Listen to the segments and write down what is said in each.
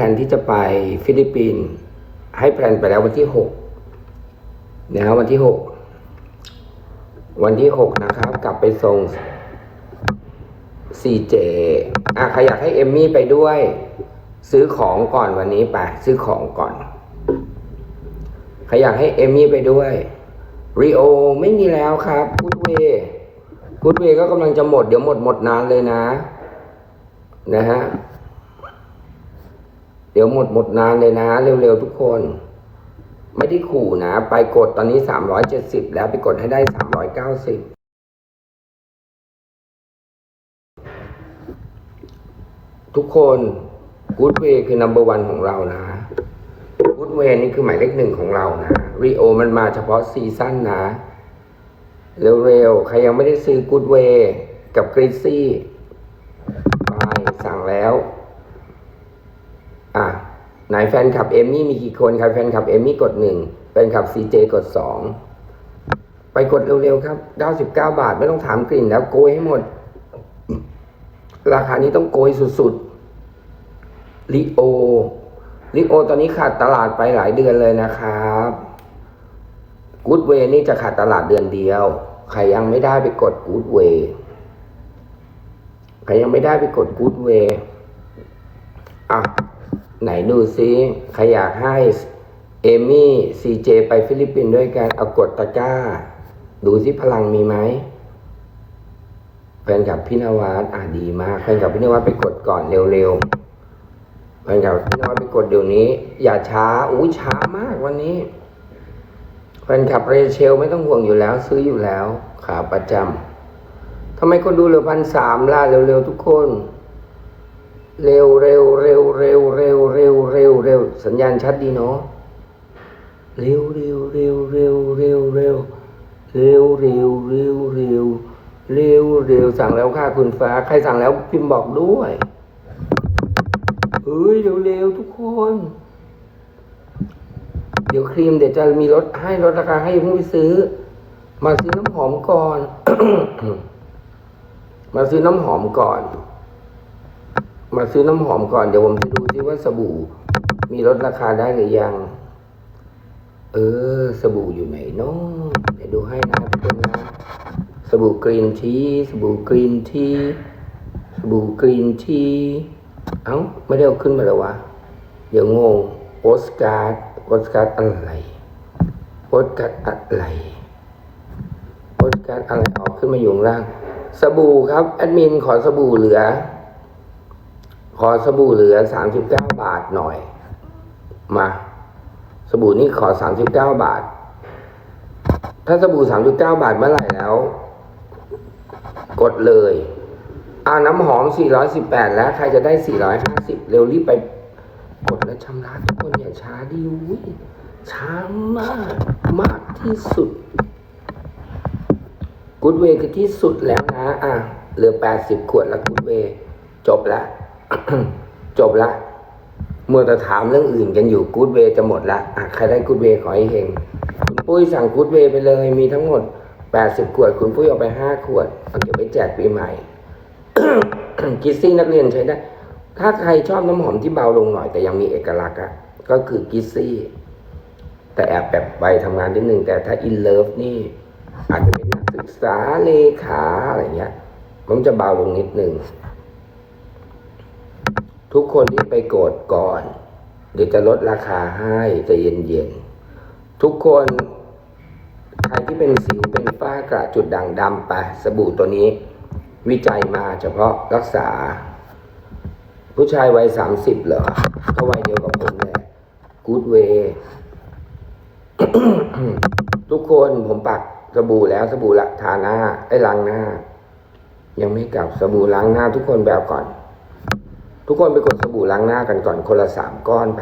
แผนที่จะไปฟิลิปปินส์ให้แผนไปแล้ววันที่หกนะครับวันที่หกวันที่หกนะครับ กลับไปส่งซีเจอะใครอยากให้เอมมี่ไปด้วย ซื้อของก่อนวันนี้ไปซื้อของก่อนใครอยากให้เอมมี่ไปด้วยรีโอไม่มีแล้วครับกูดเวกูดเวก็กำลังจะหมดเดี๋ยวหมดหมดนานเลยนะ นะฮะ เดี๋ยวหมดหมดนานเลยนะ เร็วๆทุกคน ไม่ได้ขู่นะ ไปกดตอนนี้สามร้อยเจ็ดสิบแล้วไปกดให้ได้สามร้อยเก้าสิบทุกคนกูดเวคือ number one ของเรานะกูดเวนี่คือหมายเลขหนึ่งของเรานะรีโอมันมาเฉพาะซีซั่นนะ เร็วๆ ใครยังไม่ได้ซื้อกูดเวกับกริซซี่ไปสั่งแล้ว ไหนแฟนคลับเอมมี่มีกี่คนครับแฟนคลับเอมมี่กดหนึ่งแฟนคลับซีเจกดสองไปกดเร็วๆครับเก้าสิบเก้าบาทไม่ต้องถามกลิ่นแล้วโกยให้หมด ราคานี้ต้องโกยสุดๆลิโอลิโอตอนนี้ขาดตลาดไปหลายเดือนเลยนะครับกูดเวนี่จะขาดตลาดเดือนเดียว ใครยังไม่ได้ไปกดกูดเวใครยังไม่ได้ไปกดกูดเวอะ ไหนดูซิใครอยากให้เอมี่ซีเจไปฟิลิปปินส์ด้วยกันเอากดตะกร้า ดูซิพลังมีไหมแฟนกับพี่นวัดอะดีมากแฟนกับพี่นวัดไปกดก่อนเร็วๆแฟนกับพี่นวัดไปกดเดี๋ยวนี้ อย่าช้าอุ้ยช้ามากวันนี้แฟนคลับเรเชลไม่ต้องห่วงอยู่แล้ว ซื้ออยู่แล้วขาประจำทำไมคนดูเหลือพันสามล่ะเร็วๆทุกคน เร็วเร็วเร็วเร็วเร็วเร็วเร็วเร็วสัญญาณชัดดีเนาะเร็วเร็วเร็วเร็วเร็วเร็วเร็วเร็วเร็วเร็วเร็วเร็วสั่งแล้วค่ะคุณฟ้า ใครสั่งแล้วพิมพ์บอกด้วยเฮ้ยเร็วเร็วทุกคน เดี๋ยวครีมเดี๋ยวจะมีลดให้ลดราคาให้เพิ่งไปซื้อ มาซื้อน้ำหอมก่อน มาซื้อน้ำหอมก่อน มาซื้อน้ำหอมก่อน เดี๋ยวผมจะดูซิว่าสบู่ มีลดราคาได้หรือยัง เออ สบู่อยู่ไหนเนาะเดี๋ยวดูให้นะทุกคนนะสบู่กรีนทีสบู่กรีนทีสบู่กรีนทีเอ้า ไม่ได้เอาขึ้นมาแล้ววะ เดี๋ยวงงโปสการ์ดโปสการ์ดอะไรโปสการ์ดอะไรโปสการ์ดอะไรออกขึ้นมาอยู่ข้างล่าง สบู่ครับ แอดมินขอสบู่เหลือ ขอสบู่เหลือสามสิบเก้าบาทหน่อย มา สบู่นี่ขอสามสิบเก้าบาท ถ้าสบู่สามสิบเก้าบาทเมื่อไหร่แล้ว กดเลยอาน้ำหอมสี่ร้อยสิบแปดแล้ว ใครจะได้สี่ร้อยห้าสิบเร็วรีบไปกดและชำระทุกคนอย่าช้าดิวิช้ามาก มากที่สุดกูดเวย์คือที่สุดแล้วนะ อะ เหลือแปดสิบขวดแล้วกูดเวย์จบแล้ว จบละเมัวแต่ถามเรื่องอื่นกันอยู่กูดเวย์จะหมดละอะใครได้กูดเวย์ขอให้เฮงคุณปุ้ยสั่งกูดเวย์ไปเลย มีทั้งหมดแปดสิบขวด คุณปุ้ยเอาไปห้าขวดเอาเก็บไปแจกปีใหม่กิซซี่นักเรียนใช้ได้ ถ้าใครชอบน้ำหอมที่เบาลงหน่อย แต่ยังมีเอกลักษณ์อะก็คือกิซซี่ แต่แอบแบบไปทำงานนิดนึง แต่ถ้าอินเลิฟนี่ อาจจะเป็นนักศึกษาเลขาอะไรเงี้ย มันจะเบาลงนิดนึง ทุกคนที่ไปโกดก่อน เดี๋ยวจะลดราคาให้จะเย็นๆทุกคนใครที่เป็นสิวเป็นฝ้ากระจุดด่างดำไปสบู่ตัวนี้ วิจัยมาเฉพาะรักษา ผู้ชายวัยสามสิบเหรอก็วัยเดียวกับผมเลยกูดเวทุกคนผมปักสบู่แล้วสบู่ละทาหน้าไอ้ล้างหน้า ยังไม่กลับสบู่ล้างหน้าทุกคนแบบก่อน ทุกคนไปกดสบู่ล้างหน้ากันก่อนคนละสามก้อนไป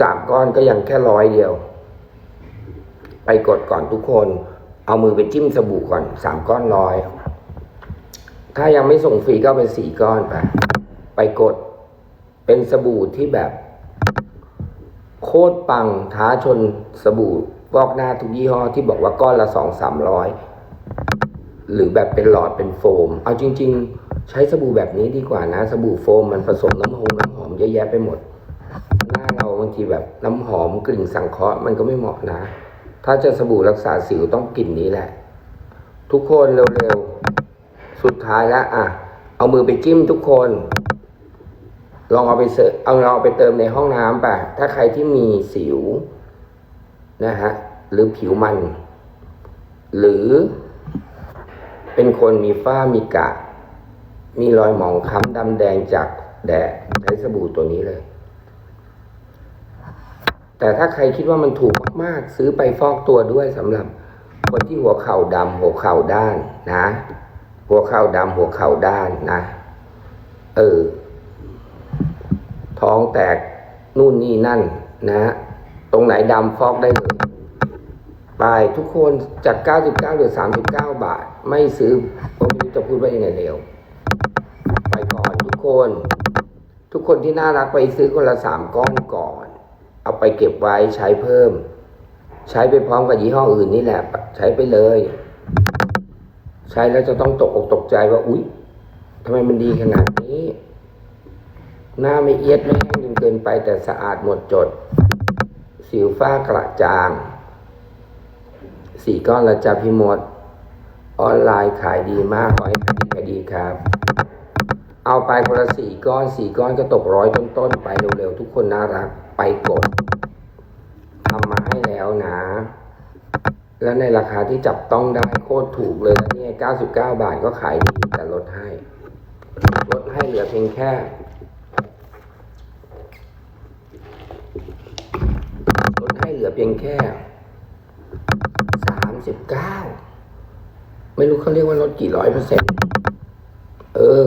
สามก้อนก็ยังแค่ร้อยเดียว ไปกดก่อนทุกคน เอามือไปจิ้มสบู่ก่อนสามก้อนร้อย ถ้ายังไม่ส่งฟรีก็เป็นสี่ก้อนไปไปกดเป็นสบู่ที่แบบ โคตรปังท้าชนสบู่ฟอกหน้าทุกยี่ห้อที่บอกว่าก้อนละสองสามร้อยหรือแบบเป็นหลอดเป็นโฟม เอาจริง ๆ ใช้สบู่แบบนี้ดีกว่านะ สบู่โฟมมันผสมน้ำหอมน้ำหอมเยอะแยะไปหมดถ้าเราบางทีแบบน้ำหอมกลิ่นสังเคราะห์มันก็ไม่เหมาะนะ ถ้าจะสบู่รักษาสิวต้องกลิ่นนี้แหละ ทุกคนเร็วๆ สุดท้ายแล้วอะ เอามือไปจิ้มทุกคน ลองเอาไปเสเอาเราเอาไปเติมในห้องน้ำไปถ้าใครที่มีสิวนะฮะหรือผิวมัน หรือเป็นคนมีฝ้ามีกระ มีรอยหมองคล้ำดำแดงจากแดดใช้สบู่ตัวนี้เลย แต่ถ้าใครคิดว่ามันถูกมากๆ ซื้อไปฟอกตัวด้วยสำหรับคนที่หัวเข่าดำหัวเข่าด้านนะ หัวเข่าดำหัวเข่าด้านนะ เออ ท้องแตกนู่นนี่นั่นนะ ตรงไหนดำฟอกได้เลยไปทุกคนจาก 99 หรือ 39 บาท ไม่ซื้อผมจะพูดว่ายังไงเร็ว คน ทุกคนที่น่ารักไปซื้อคนละสามก้อนก่อน เอาไปเก็บไว้ใช้เพิ่ม ใช้ไปพร้อมกับยี่ห้ออื่นนี่แหละใช้ไปเลย ใช้แล้วจะต้องตกอกตกใจว่าอุ๊ยทำไมมันดีขนาดนี้ หน้าไม่เอียดไม่แห้งจนเกินไปแต่สะอาดหมดจด สิวฝ้ากระจางสี่ก้อนละจ้าพี่มด ออนไลน์ขายดีมากขอให้ขายดีขายดีครับ เอาไปคนละสี่ก้อนสี่ก้อนก็ตกร้อยต้นๆไปเร็วๆทุกคนน่ารักไปกดทำมาให้แล้วนะ แล้วในราคาที่จับต้องได้โคตรถูกเลยนะเนี่ย99 บาทก็ขายดีแต่ลดให้ ลดให้เหลือเพียงแค่ลดให้เหลือเพียงแค่สามสิบเก้าไม่รู้เขาเรียกว่าลดกี่ร้อยเปอร์เซ็นต์เออ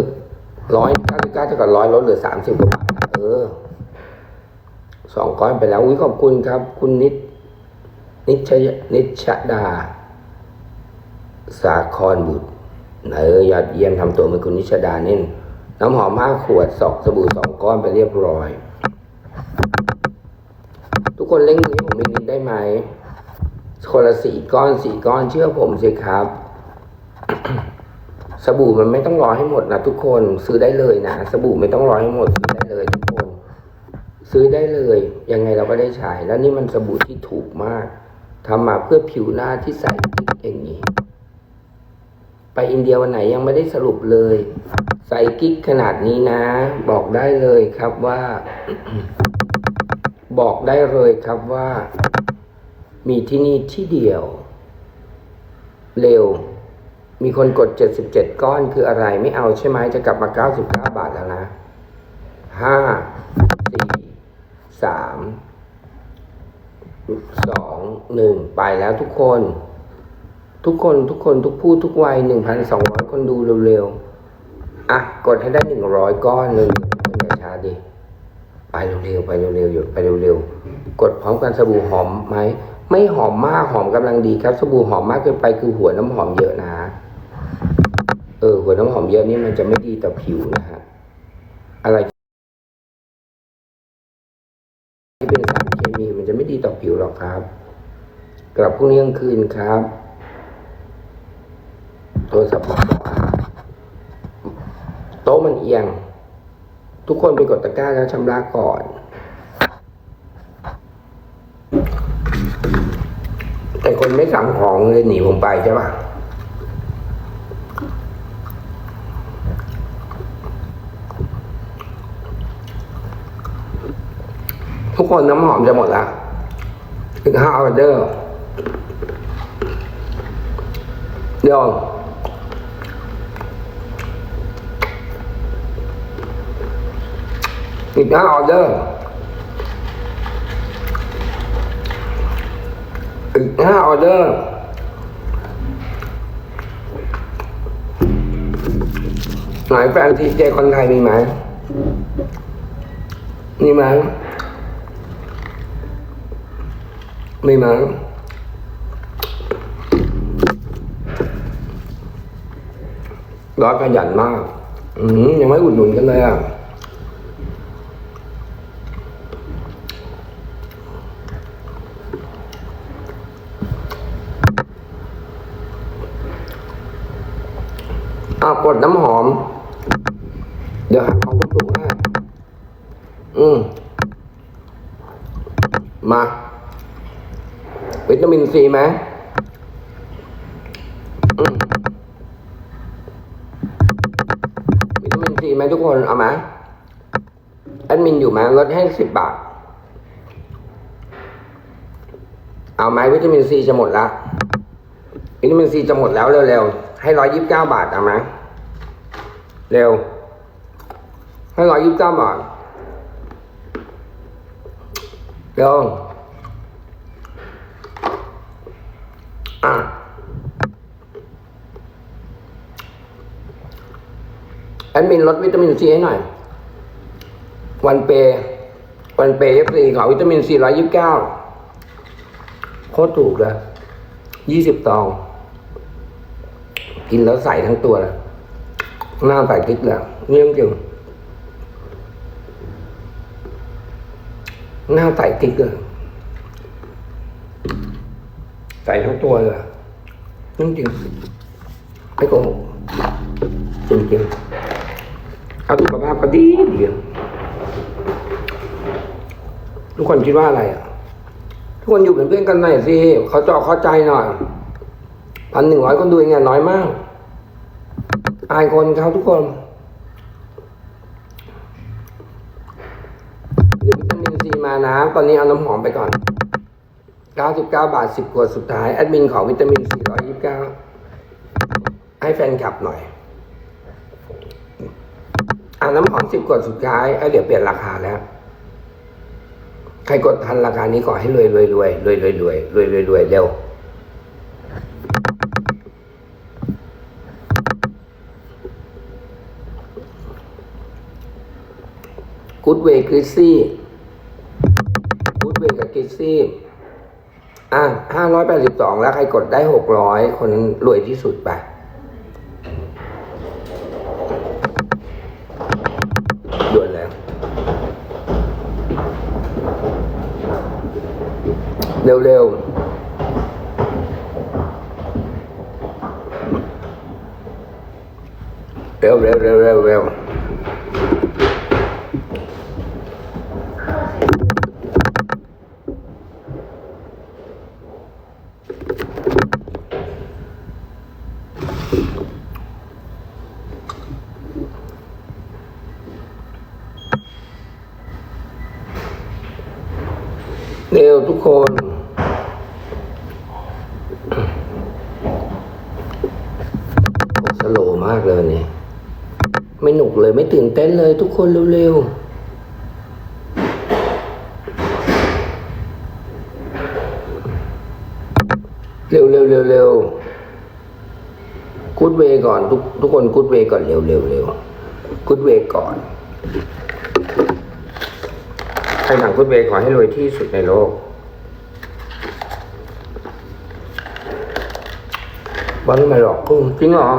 ร้อยเก้าสิบเก้าเท่ากับร้อยลดเหลือสามสิบกว่าบาทเออสองก้อนไปแล้วอุ้ยขอบคุณครับ คุณนิด นิชยนิชดา สาครบุตรเออยอดเยี่ยมทำตัวเหมือนคุณนิชดาเน่นน้ำหอมห้าขวดสอกสบู่สองก้อนไปเรียบร้อย ทุกคนเล่งมือให้ผมอีนิดได้ไหมคนละสี่ก้อนสี่ก้อนเชื่อผมสิครับ สบู่มันไม่ต้องรอให้หมดนะทุกคนซื้อได้เลยนะสบู่ไม่ต้องรอให้หมดซื้อได้เลยทุกคน ซื้อได้เลย ยังไงเราก็ได้ใช้แล้วนี่มันสบู่ที่ถูกมากทำมาเพื่อผิวหน้าที่ใสกิ๊กอย่างนี้ ไปอินเดียวันไหนยังไม่ได้สรุปเลย ใส่กิ๊กขนาดนี้นะ บอกได้เลยครับว่า บอกได้เลยครับว่า มีที่นี่ที่เดียว เร็ว มีคนกด 77 ก้อนคืออะไรไม่เอาใช่ไหมจะกลับมา 99 บาทแล้วนะ 5 4 3 2 1 ไปแล้วทุกคน ทุกคนทุกคนทุกผู้ทุกวัย 1,200 คนดูเร็วๆ อะ กดให้ได้ 100 ก้อนเลยอย่าช้าดิไปเร็วๆไปเร็วๆอยู่ไปเร็วๆ กดพร้อมกันสบู่หอมไหม ไม่หอมมากหอมกำลังดีครับ สบู่หอมมากเกินไปคือหัวน้ำหอมเยอะนะ หัวน้ำหอมเยอะนี่มันจะไม่ดีต่อผิวนะฮะอะไรที่เป็นสารเคมีมันจะไม่ดีต่อผิวหรอกครับ กลับพรุ่งนี้กลางคืนครับ โทรศัพท์โต๊ะมันเอียง ทุกคนไปกดตะกร้าแล้วชำระก่อนแต่คนไม่สั่งของเลยหนีผมไปใช่ปะ ทุกคนน้ำหอมจะหมดละอีกห้าออเดอร์เดี๋ยวอีกห้าออเดอร์อีกห้าออเดอร์ไหนแฟนทีเจคนไทยมีไหมมีไหม มี ไหมร้อยขยันมาก อืยังไม่อุดหนุนกันเลยอะอ่ากดน้ำหอม มา วิตา มินซีไหมวิตามินซีไหมทุกคนเอาไหมแอดมินอยู่ไหมลดให้สิบบาท เอาไหมวิตามินซีจะหมดละวิตามินซีจะหมดแล้วเร็วๆให้ร้อยยิบเก้าบาทเอาไหมเร็ว ให้ร้อยยิบเก้าบาทเร็ว อะ แอดมินลดวิตามินซีให้หน่อย วันเปย์วันเปย์เอฟซีขอวิตามินซีร้อยยิบเก้าโคตรถูกเลยยี่สิบตอง กินแล้วใส่ทั้งตัวเลยหน้าใส่กิ๊กเลยนี่จริงหน้าใส่กิ๊กเลย ใส่ทั้งตัวเลยจริงจริงๆไม่โกหกจริงจริงๆเอาสุขภาพก็ดีดีทุกคนคิดว่าอะไรอะ ทุกคนอยู่เป็นเพื่อนกันหน่อยสิเขาจอเข้าใจหน่อยพันหนึ่งร้อยคนดูเองไงน้อยมาก อายคนเขาทุกคนเดี๋ยววิตามินซีมานะ ตอนนี้เอาน้ำหอมไปก่อน 99 บาท 10ขวดสุดท้าย แอดมินขอวิตามิน 429 ให้แฟนคลับหน่อย อ่าน้ำหอม 10ขวดสุดท้ายเอ้ยเดี๋ยวเปลี่ยนราคาแล้ว ใครกดทันราคานี้ขอให้รวยรวยรวยรวยรวยรวยรวยรวยรวยเร็วกูดเวย์กริซซี่กูดเวย์กับกริซซี่ อะห้าร้อยแปดสิบสองแล้วใครกดได้หกร้อยคนนั้นรวยที่สุดไปด่วนแล้ว เร็วๆเร็วเร็วเร็วเร็วเร็ว เร็วทุกคนโอ้สโลว์มากเลยวันนี้ ไม่หนุกเลยไม่ ตื่นเต้นเลยทุกคนเร็วๆ เร็วเร็วเร็วเร็วกูดเวก่อนทุกทุกคนกูดเวก่อนเร็วเร็วเร็วกูดเวก่อนใครสั่งฟุตเวขอให้รวยที่สุดในโลกวันไม่หรอกกูจริงเหรอ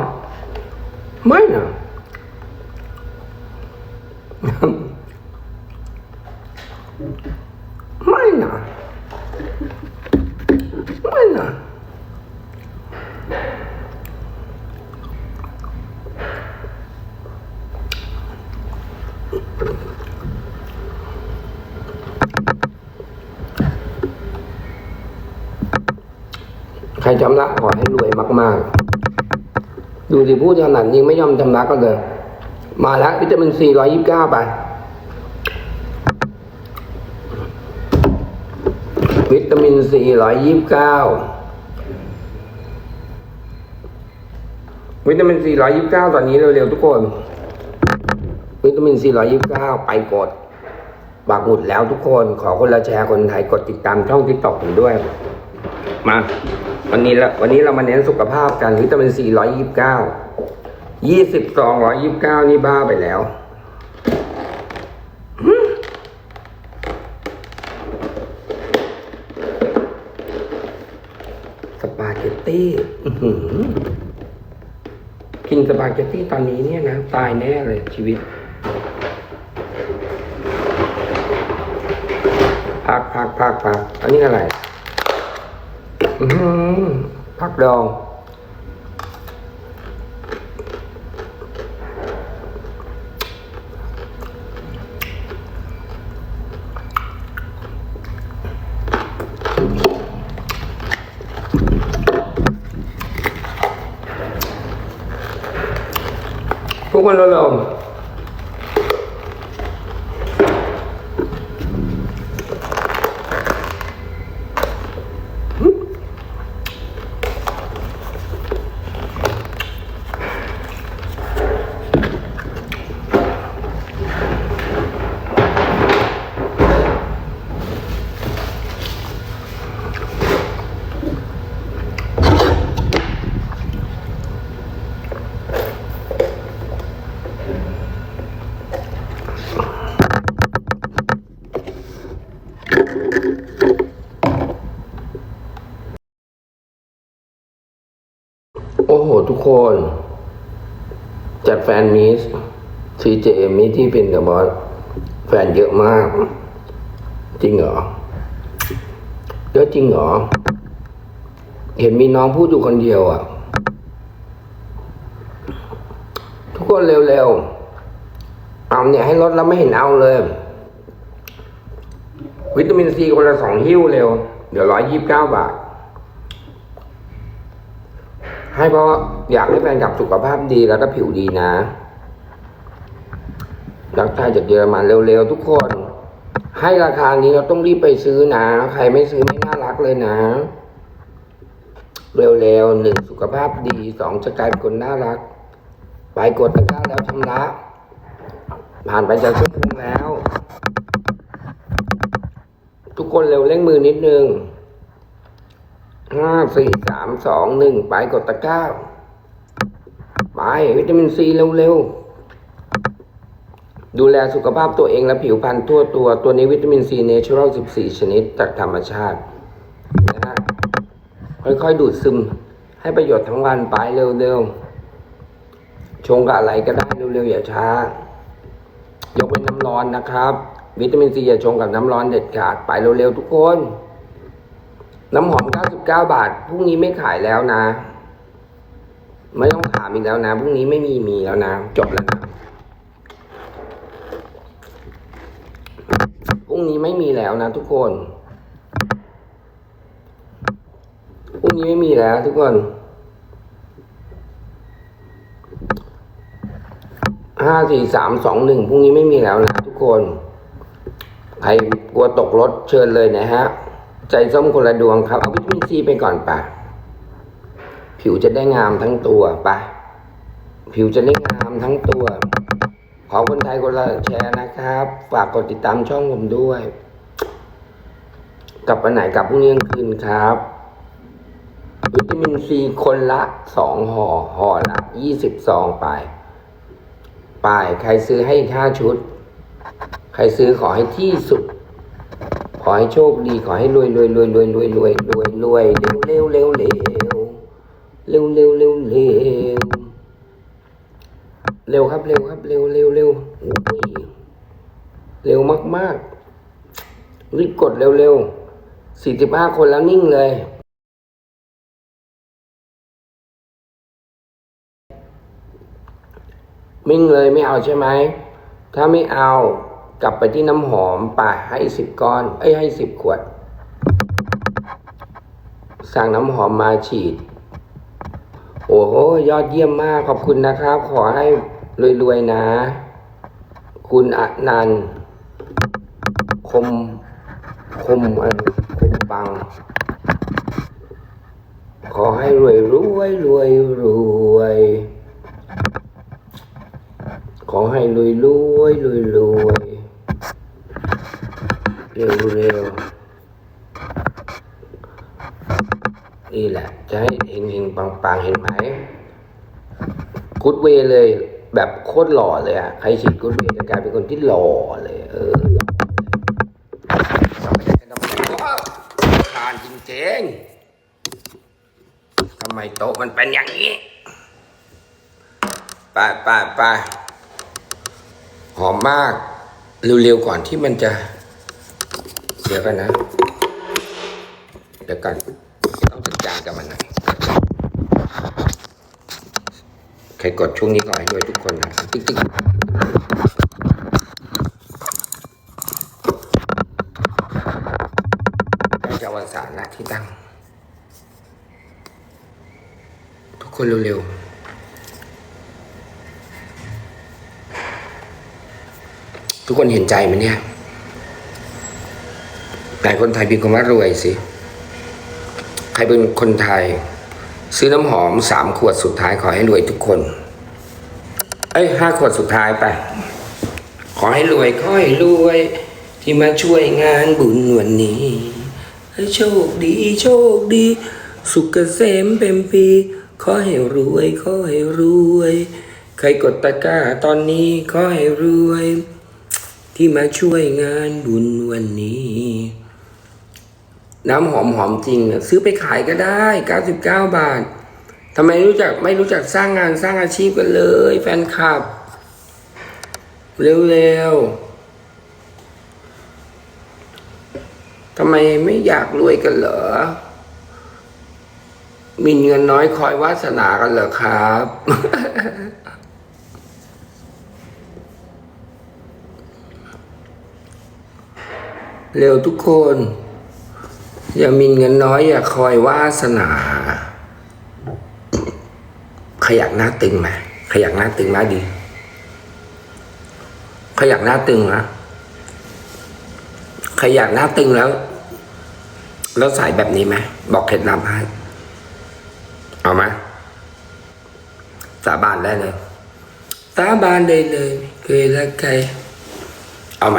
ไม่นะ ไม่นะไม่นะ ใครจำละขอให้รวยมาก ๆ ดูสิพูดขนาดนี้ไม่ยอมจำละก็เลย มาแล้ววิตามินซีร้อยยี่สิบเก้าไป วิตามินซีร้อยยี่สิบเก้าวิตามินซีร้อยยี่สิบเก้าตอนนี้เร็ว ๆ ทุกคน วิตามินซีร้อยยี่สิบเก้าไปกดปากหมุดแล้วทุกคนขอคนละแชร์คนไทยกดติดตามช่องทิกตอกผมด้วย มา วันนี้ละวันนี้เรามาเน้นสุขภาพกันวิตามินซีร้อยยี่สิบเก้ายี่สิบสองร้อยยี่สิบเก้านี่บ้าไปแล้วสปาเกตตี้กินสปาเกตตี้ตอนนี้เนี่ยนะ ตายแน่เลยชีวิต พักพักพักอันนี้อะไรอืมพักดองพวกมันเรา ทุกคน จัดแฟนมิสซีเจมิที่เป็นกับบอสแฟนเยอะมาก จริงเหรอเยอะจริงเหรอ เห็นมีน้องพูดอยู่คนเดียวอะ ทุกคนเร็วๆ เอาเนี่ยให้ลดแล้วไม่เห็นเอาเลย วิตามินซีคนละสองหิ้วเร็ว เดี๋ยวร้อยยี่สิบเก้าบาท ให้เพราะ อยากให้แฟนกลับสุขภาพดีแล้วก็ผิวดีนะรักชายจากเยอรมันเร็วๆทุกคน ให้ราคานี้เราต้องรีบไปซื้อนะ ใครไม่ซื้อไม่น่ารักเลยนะ เร็วๆหนึ่งสุขภาพดีสองจะกลายเป็นคนน่ารัก ไปกดตะกร้าแล้วชำระ ผ่านไปจะชั่วโมงแล้ว ทุกคนเร็วเร่งมือนิดนึงห้าสี่สามสองหนึ่งไปกดตะกร้า ไปวิตามินซีเร็วๆ ดูแลสุขภาพตัวเองและผิวพรรณทั่วตัว ตัวนี้วิตามินซีเนเชอรัล14 ชนิดจากธรรมชาตินะฮะค่อยๆ ดูดซึมให้ประโยชน์ทั้งวันไปเร็วๆ ชงกับอะไรก็ได้เร็วๆ อย่าช้า ยกเป็นน้ำร้อนนะครับ วิตามินซีอย่าชงกับน้ำร้อนเด็ดขาดไปเร็วๆ ทุกคน น้ำหอม 99 บาทพรุ่งนี้ไม่ขายแล้วนะ ไม่ต้องถามอีกแล้วนะพรุ่งนี้ไม่มีมีแล้วนะจบแล้วนะพรุ่งนี้ไม่มีแล้วนะ ทุกคนพรุ่งนี้ไม่มีแล้ว ทุกคนห้าสี่สามสองหนึ่งพรุ่งนี้ไม่มีแล้วนะทุกคน ใครกลัวตกรถเชิญเลยนะฮะ ใจส้มคนละดวงครับ เอาวิตามินซีไปก่อนป่ะ ผิวจะได้งามทั้งตัวปะผิวจะได้งามทั้งตัว ขอคนไทยคนละแชร์นะครับ ฝากกดติดตามช่องผมด้วย กลับไปไหนกลับพรุ่งนี้กลางคืนครับวิตามินซีคนละสองห่อห่อละยี่สิบซองไปไปใครซื้อให้อีกห้าชุด ใครซื้อขอให้ที่สุด ขอให้โชคดีขอให้รวยรวยรวยรวยรวยรวยรวยรวยเร็วเร็วเร็วเร็ว เร็วเร็วเร็วเร็วเร็วครับเร็วครับเร็วเร็วเร็วเร็วมากมากๆรีบกดเร็วเร็วสี่สิบห้าคนแล้วนิ่งเลย มิ่งเลยไม่เอาใช่ไหม ถ้าไม่เอากลับไปที่น้ำหอมป่ะให้สิบก้อน เอ้ยให้สิบขวด สั่งน้ำหอมมาฉีด โอ้โหยอดเยี่ยมมากขอบคุณนะครับ ขอให้รวยๆนะ คุณอนันต์คมคมอะไรคมปัง ขอให้รวยรวยรวยรวยขอให้รวยรวยรวยรวยเร็วเร็ว นี่แหละ จะให้เฮงเฮงปังปังเห็นไหมกูดเวย์เลย แบบโคตรหล่อเลยอะใครฉีดกูดเวย์จะกลายเป็นคนที่หล่อเลย เออหล่อเลยทำไมว้าวทานจริงๆทำไมโต๊ะมันเป็นอย่างนี้ไปไปไปหอมมากเร็วๆก่อนที่มันจะ เดี๋ยวกันนะ เดี๋ยวกันต้องจัด กับมันน่อยใครกดช่วงนี้ก็ให้ด้วยทุกคนนะติ๊กติ๊กใกล้จะวันสารละที่ตั้ง ทุกคนเร็วๆทุกคนเห็นใจไหมเนี่ยไหนคนไทยพิมพ์คำว่ารวยสิ รเป็นคนไทย ซื้อน้ำหอมสามขวดสุดท้ายขอให้รวยทุกคน เอ้ยห้าขวดสุดท้ายไป ขอให้รวยขอให้รวย ที่มาช่วยงานบุญวันนี้ให้โชคดีโชคดี สุขเกษมเป็นปีขอให้รวยขอให้รวย ใครกดตะกร้าตอนนี้ขอให้รวย ที่มาช่วยงานบุญวันนี้ น้ำหอมหอมจริงซื้อไปขายก็ได้ 99 บาททำไมรู้จักไม่รู้จักสร้างงานสร้างอาชีพกันเลย แฟนคลับ เร็วๆทำไมไม่อยากรวยกันเหรอ มีเงินน้อยคอยวาสนากันเหรอครับ เร็วทุกคน อย่ามีเงินน้อยอย่าคอยวาสนา ขยักหน้าตึงไหมขยักหน้าตึงมาดี ขยักหน้าตึงนะขยักหน้าตึงแล้ว แล้วใส่แบบนี้ไหมบอกเคล็ดลับให้เอาไหมสาบานได้เลยสาบานได้เลยเคยรักใครเอาไหม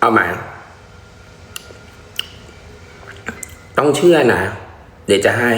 เอาไหม ต้องเชื่อนะ เดี๋ยวจะให้